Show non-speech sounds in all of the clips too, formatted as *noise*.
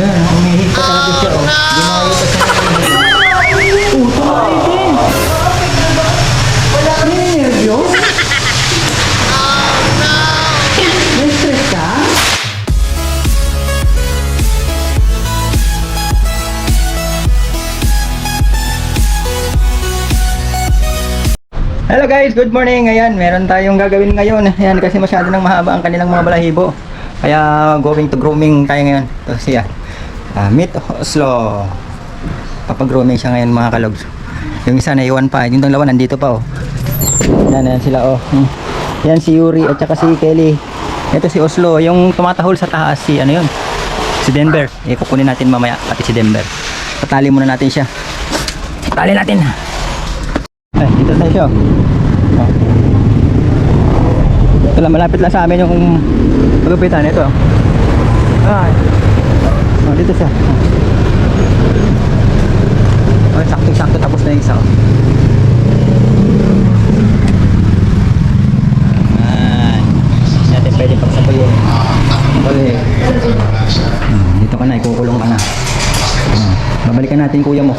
Ayan, umihip pa talaga siya. Oh. Dumayo pa siya. Oh, tumayo din. Nervyos? Na-stress *laughs* ka? Hello guys, good morning. Ayan, meron tayong gagawin ngayon. Ayan, kasi masyado nang mahaba ang kanilang mga balahibo. Kaya going to grooming tayo ngayon. Ito siya. Uh, meet Oslo. Papag-grooming siya ngayon mga kalogs. Yung isa na iwan pa. Yung dalawa nandito pa oh. Yan, yan sila oh. Hmm. Yan si Yuri at saka si Kelly. Ito si Oslo. Yung tumatahol sa taas si ano yun? Si Denver. Eh, kukunin natin mamaya pati si Denver. Patali muna natin siya. Tali natin. Ay, dito tayo siya. Oh. Ito lang, malapit lang sa amin yung pagupitan. Ito. Ay. Oh, dito siya. Oh, sakto-sakto tapos na yung isa. oh. Natin pwede pagsabayin. Bali. Hmm, dito ka na, ikukulong ka na. Hmm. Babalikan natin kuya mo.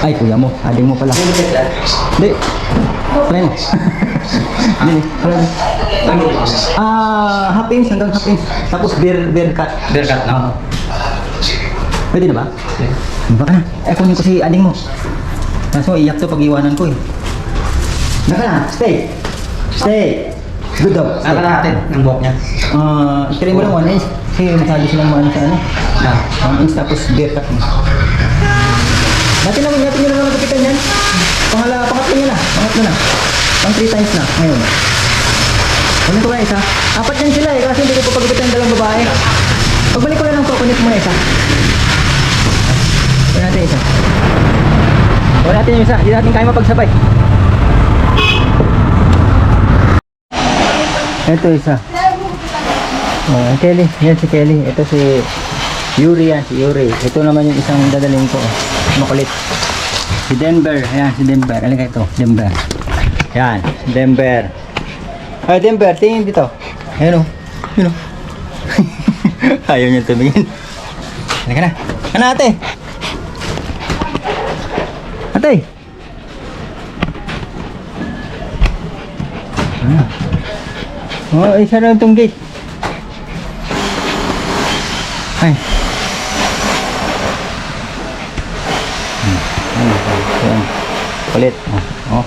Ay, kuya mo. Ading mo pala. Hindi. Friend. *laughs* Hindi. Friend. Ah, half inch hanggang half inch. Tapos beer, beer cut. Beer cut na. Pwede na ba? Baka na. Eh, kunin ko si ading mo. Kaso iyak to pag iwanan ko eh. Baka na. Stay. Stay. Good dog. Ano na natin ng buhok niya? Ah, uh, mo lang one inch. Kasi masyado silang maano sa ano. Ah. One inch tapos beer cut mo. Dati naman, dati nyo naman nagkapitan yan. Pangala, pangatlo nyo na. Pangatlo na. Pang three times na ngayon. Kunin ko na isa. Apat yan sila eh, kasi hindi ko pa pagupitan dalawang babae. Pagbalik ko na lang po, kunin ko muna isa. Kunin natin isa. Kunin natin yung isa. Hindi natin kaya mapagsabay. Ito isa. Oh, Kelly. Yan si Kelly. Ito si Yuri yan. Si Yuri. Ito naman yung isang dadaling ko. Makulit. Si Denver. Ayan, si Denver. Alin ito? Denver. Yan. Denver. Ay, Denver. Tingin dito. Ayan o. Yun o. Ayaw niya tumingin. Halika na. Ano ate? Ate! Ah. Oh, isa na itong gate. Ay. Ayan. Kulit. Oh. oh.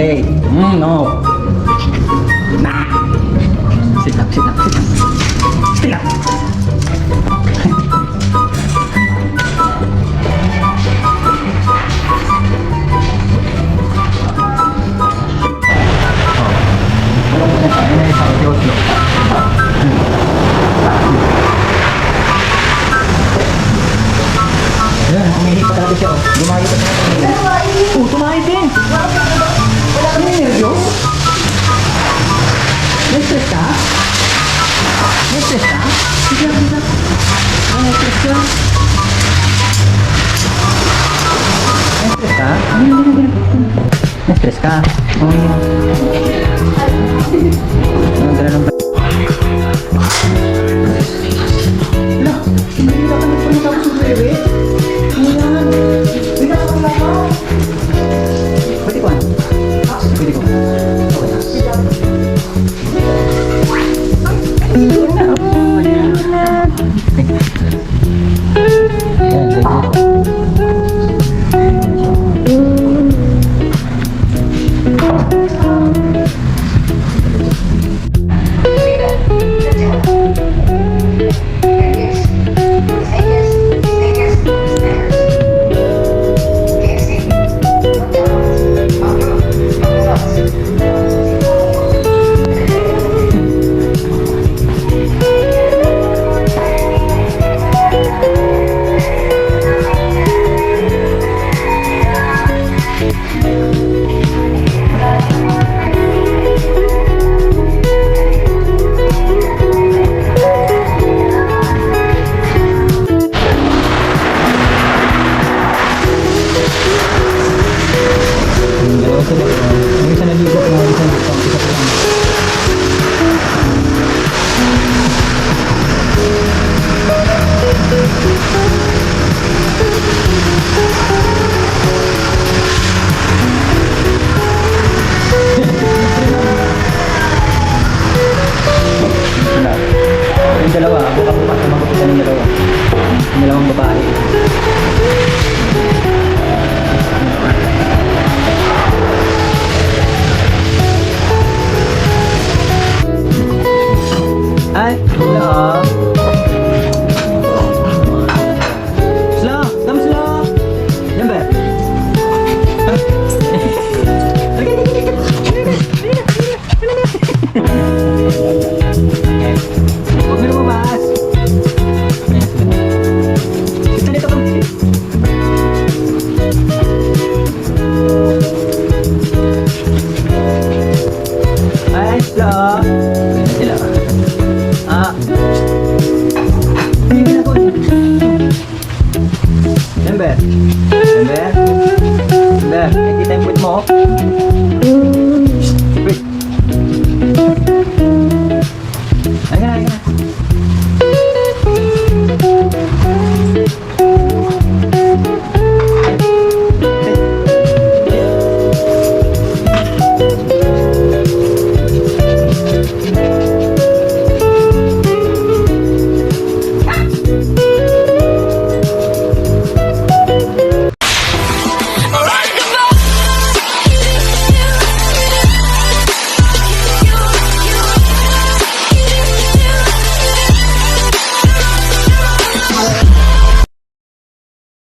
Stay. Mm, no. Na. Sit up, sit up, sit up. Sit up. Ah, na-stress ka? Na-stress ka? Ano, ano, ano, ano? Na-stress something. Ember. Ember. Ember. Nakikita yung puwit mo.